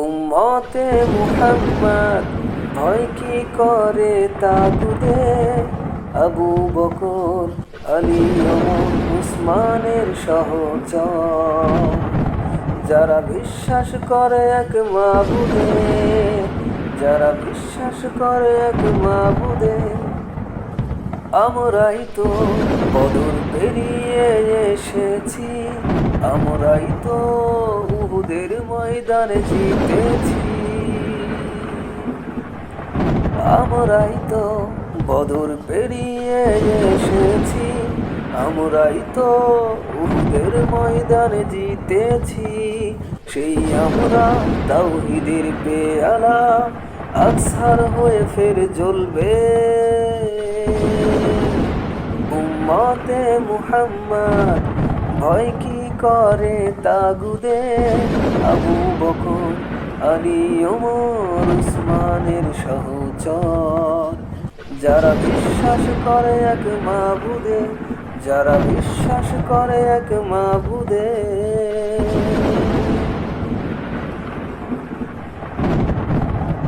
উম্মতে মুহাম্মদ ভয় কি করে তাগুদে? আবু বকর, আলী উসমানের সহচর। যারা বিশ্বাস করে এক মাবুদে, যারা বিশ্বাস করে এক মাবুদে, আমরাই তো বদর পেরিয়ে এসেছি, আমরাই তো উহুদের ময়দানে জিতেছি। আমরাই তো বদর পেরিয়ে এসেছি। আমরাই তো উহুদের ময়দানে জিতেছি। সেই আমরা তাওহিদের পেয়ালা, আকসার হয়ে ফের জ্বলবে। মুহাম্মদ, ভয় কি করে তাগুদে আবু বকর, আলী, ওমর, উসমানের সহচর। যারা বিশ্বাস করে এক মাবুদে যারা বিশ্বাস করে এক মাবুদে